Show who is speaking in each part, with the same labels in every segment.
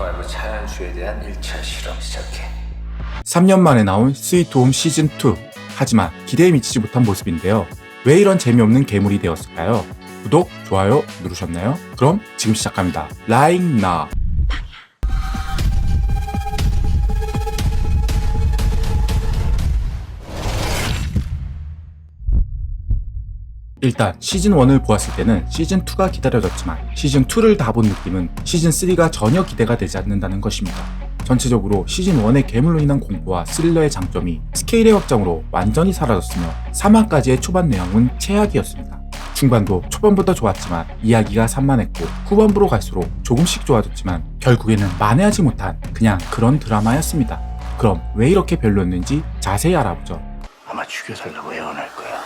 Speaker 1: 시즌5 차연수에 대한 1차 실험 시작해.
Speaker 2: 3년 만에 나온 스위트홈 시즌2. 하지만 기대에 미치지 못한 모습인데요. 왜 이런 재미없는 괴물이 되었을까요? 구독, 좋아요 누르셨나요? 그럼 지금 시작합니다. 라잉 나. 일단 시즌1을 보았을 때는 시즌2가 기다려졌지만 시즌2를 다 본 느낌은 시즌3가 전혀 기대가 되지 않는다는 것입니다. 전체적으로 시즌1의 괴물로 인한 공포와 스릴러의 장점이 스케일의 확장으로 완전히 사라졌으며 3화까지의 초반 내용은 최악이었습니다. 중반도 초반보다 좋았지만 이야기가 산만했고 후반부로 갈수록 조금씩 좋아졌지만 결국에는 만회하지 못한 그냥 그런 드라마였습니다. 그럼 왜 이렇게 별로였는지 자세히 알아보죠.
Speaker 1: 아마 죽여달라고 애원할 거야.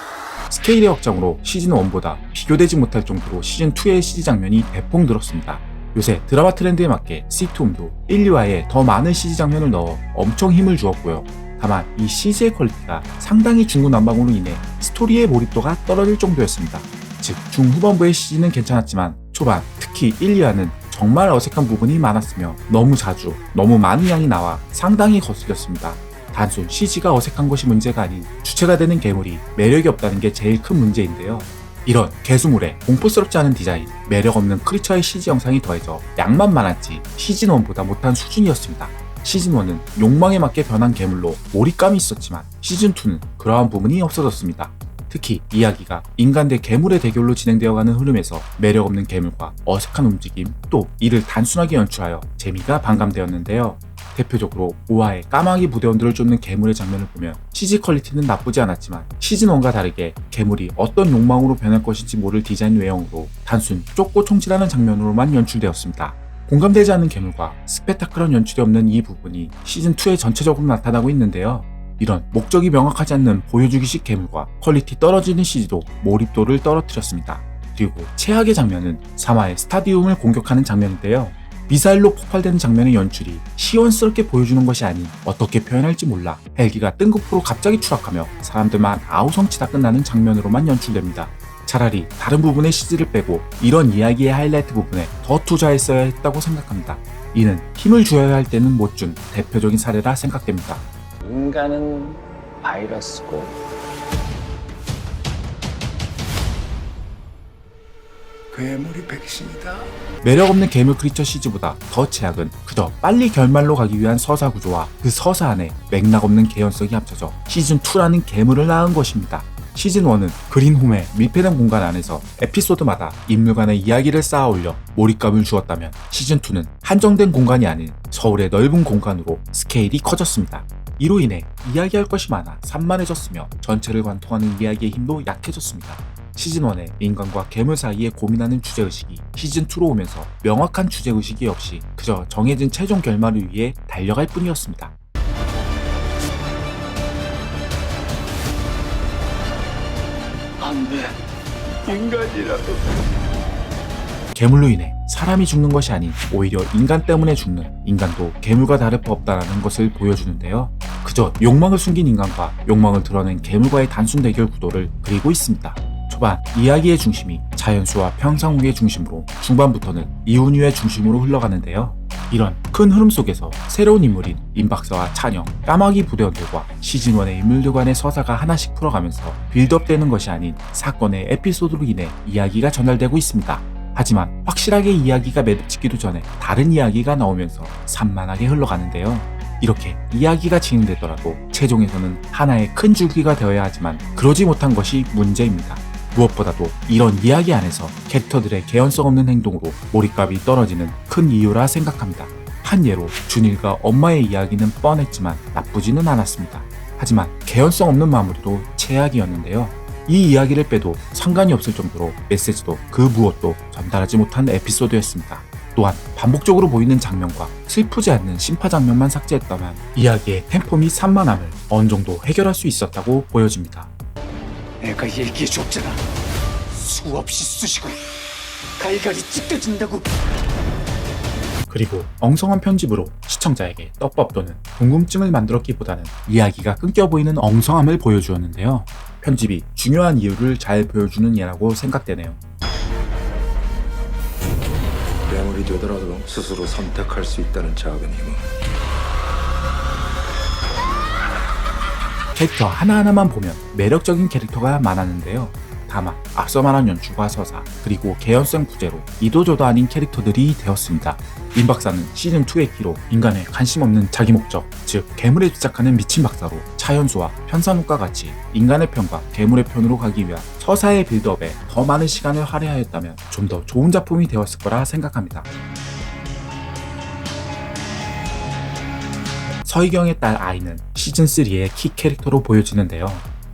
Speaker 2: 스케일의 확장으로 시즌1보다 비교되지 못할 정도로 시즌2의 CG 장면이 대폭 늘었습니다. 요새 드라마 트렌드에 맞게 시트홈도 1, 2화에 더 많은 CG 장면을 넣어 엄청 힘을 주었고요. 다만 이 CG의 퀄리티가 상당히 중구난방으로 인해 스토리의 몰입도가 떨어질 정도였습니다. 즉 중후반부의 CG는 괜찮았지만 초반 특히 1, 2화는 정말 어색한 부분이 많았으며 너무 자주 너무 많은 양이 나와 상당히 거슬렸습니다. 단순 CG가 어색한 것이 문제가 아닌 주체가 되는 괴물이 매력이 없다는 게 제일 큰 문제인데요. 이런 개수물의 공포스럽지 않은 디자인, 매력 없는 크리처의 CG 영상이 더해져 양만 많았지 시즌1보다 못한 수준이었습니다. 시즌1은 욕망에 맞게 변한 괴물로 몰입감이 있었지만 시즌2는 그러한 부분이 없어졌습니다. 특히 이야기가 인간 대 괴물의 대결로 진행되어가는 흐름에서 매력 없는 괴물과 어색한 움직임, 또 이를 단순하게 연출하여 재미가 반감되었는데요. 대표적으로 5화의 까마귀 부대원들을 쫓는 괴물의 장면을 보면 CG 퀄리티는 나쁘지 않았지만 시즌1과 다르게 괴물이 어떤 욕망으로 변할 것인지 모를 디자인 외형으로 단순 쫓고 총질하는 장면으로만 연출되었습니다. 공감되지 않는 괴물과 스페타클한 연출이 없는 이 부분이 시즌2에 전체적으로 나타나고 있는데요. 이런 목적이 명확하지 않는 보여주기식 괴물과 퀄리티 떨어지는 CG도 몰입도를 떨어뜨렸습니다. 그리고 최악의 장면은 3화의 스타디움을 공격하는 장면인데요. 미사일로 폭발되는 장면의 연출이 시원스럽게 보여주는 것이 아닌 어떻게 표현할지 몰라 헬기가 뜬금포로 갑자기 추락하며 사람들만 아우성치다 끝나는 장면으로만 연출됩니다. 차라리 다른 부분의 CG를 빼고 이런 이야기의 하이라이트 부분에 더 투자했어야 했다고 생각합니다. 이는 힘을 주어야 할 때는 못 준 대표적인 사례라 생각됩니다.
Speaker 1: 인간은 바이러스고
Speaker 3: 괴물이 백신이다.
Speaker 2: 매력 없는 괴물 크리처 CG보다 더 최악은 그저 빨리 결말로 가기 위한 서사 구조와 그 서사 안에 맥락 없는 개연성이 합쳐져 시즌 2라는 괴물을 낳은 것입니다. 시즌 1은 그린홈의 밀폐된 공간 안에서 에피소드마다 인물 간의 이야기를 쌓아 올려 몰입감을 주었다면 시즌 2는 한정된 공간이 아닌 서울의 넓은 공간으로 스케일이 커졌습니다. 이로 인해 이야기할 것이 많아 산만해졌으며 전체를 관통하는 이야기의 힘도 약해졌습니다. 시즌1의 인간과 괴물 사이에 고민하는 주제의식이 시즌2로 오면서 명확한 주제의식이 없이 그저 정해진 최종 결말을 위해 달려갈 뿐이었습니다.
Speaker 3: 안 돼. 인간이라도.
Speaker 2: 괴물로 인해 사람이 죽는 것이 아닌 오히려 인간 때문에 죽는 인간도 괴물과 다를 바 없다는 것을 보여주는데요. 그저 욕망을 숨긴 인간과 욕망을 드러낸 괴물과의 단순 대결 구도를 그리고 있습니다. 초반 이야기의 중심이 자연수와 평상우의 중심으로 중반부터는 이훈유의 중심으로 흘러가는데요. 이런 큰 흐름 속에서 새로운 인물인 임박사와 찬영, 까마귀 부대원들과 시즌1의 인물들 간의 서사가 하나씩 풀어가면서 빌드업되는 것이 아닌 사건의 에피소드로 인해 이야기가 전달되고 있습니다. 하지만 확실하게 이야기가 매듭짓기도 전에 다른 이야기가 나오면서 산만하게 흘러가는데요. 이렇게 이야기가 진행되더라도 최종에서는 하나의 큰 줄기가 되어야 하지만 그러지 못한 것이 문제입니다. 무엇보다도 이런 이야기 안에서 캐릭터들의 개연성 없는 행동으로 몰입감이 떨어지는 큰 이유라 생각합니다. 한 예로 준일과 엄마의 이야기는 뻔했지만 나쁘지는 않았습니다. 하지만 개연성 없는 마무리도 최악이었는데요. 이 이야기를 빼도 상관이 없을 정도로 메시지도 그 무엇도 전달하지 못한 에피소드였습니다. 또한 반복적으로 보이는 장면과 슬프지 않는 심파 장면만 삭제했다면 이야기의 템포 및 산만함을 어느 정도 해결할 수 있었다고 보여집니다.
Speaker 3: 내가 얘기해 줬잖아. 수없이 쑤시고 갈갈이 찢겨진다고.
Speaker 2: 그리고 엉성한 편집으로 시청자에게 떡밥 또는 궁금증을 만들었기보다는 이야기가 끊겨 보이는 엉성함을 보여주었는데요. 편집이 중요한 이유를 잘 보여주는 예라고 생각되네요.
Speaker 3: 괴물이
Speaker 4: 되더라도 스스로 선택할 수 있다는 작은 힘은
Speaker 2: 캐릭터 하나하나만 보면 매력적인 캐릭터가 많았는데요. 다만 앞서 말한 연출과 서사 그리고 개연성 부재로 이도저도 아닌 캐릭터들이 되었습니다. 임 박사는 시즌2의 기로 인간의 관심 없는 자기 목적, 즉 괴물에 집착하는 미친 박사로 차연수와 편산욱과 같이 인간의 편과 괴물의 편으로 가기 위한 서사의 빌드업에 더 많은 시간을 할애하였다면 좀 더 좋은 작품이 되었을 거라 생각합니다. 서희경의 딸 아이는 시즌3의 키 캐릭터로 보여지는데요.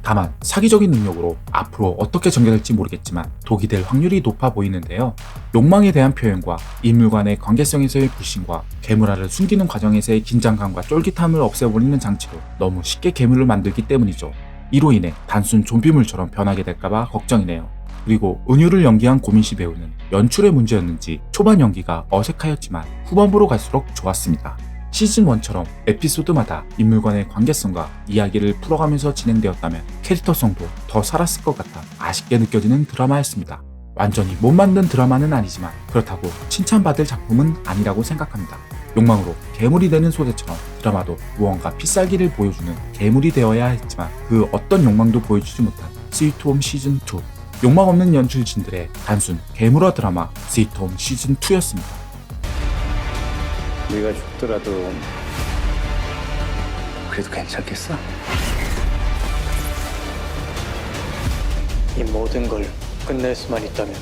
Speaker 2: 다만 사기적인 능력으로 앞으로 어떻게 전개될지 모르겠지만 독이 될 확률이 높아 보이는데요. 욕망에 대한 표현과 인물 간의 관계성에서의 불신과 괴물알을 숨기는 과정에서의 긴장감과 쫄깃함을 없애버리는 장치로 너무 쉽게 괴물을 만들기 때문이죠. 이로 인해 단순 좀비물처럼 변하게 될까봐 걱정이네요. 그리고 은유를 연기한 고민시 배우는 연출의 문제였는지 초반 연기가 어색하였지만 후반부로 갈수록 좋았습니다. 시즌1처럼 에피소드마다 인물 간의 관계성과 이야기를 풀어가면서 진행되었다면 캐릭터성도 더 살았을 것 같아 아쉽게 느껴지는 드라마였습니다. 완전히 못 만든 드라마는 아니지만 그렇다고 칭찬받을 작품은 아니라고 생각합니다. 욕망으로 괴물이 되는 소재처럼 드라마도 무언가 필살기를 보여주는 괴물이 되어야 했지만 그 어떤 욕망도 보여주지 못한 스위트홈 시즌2 욕망 없는 연출진들의 단순 괴물화 드라마 스위트홈 시즌2였습니다.
Speaker 1: 네가 죽더라도 그래도 괜찮겠어?
Speaker 5: 이 모든 걸 끝낼 수만 있다면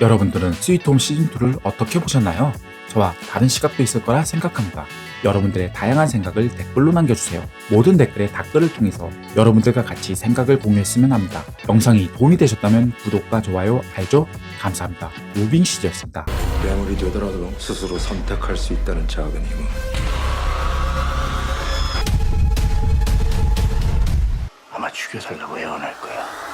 Speaker 2: 여러분들은 스위트홈 시즌2를 어떻게 보셨나요? 저와 다른 시각도 있을 거라 생각합니다. 여러분들의 다양한 생각을 댓글로 남겨주세요. 모든 댓글의 댓글을 통해서 여러분들과 같이 생각을 공유했으면 합니다. 영상이 도움이 되셨다면 구독과 좋아요, 알죠? 감사합니다. 무빙 시즈였습니다.
Speaker 4: 괴물이 되더라도 스스로 선택할 수 있다는 작은 힘은
Speaker 1: 아마 죽여달라고 애원할 거야.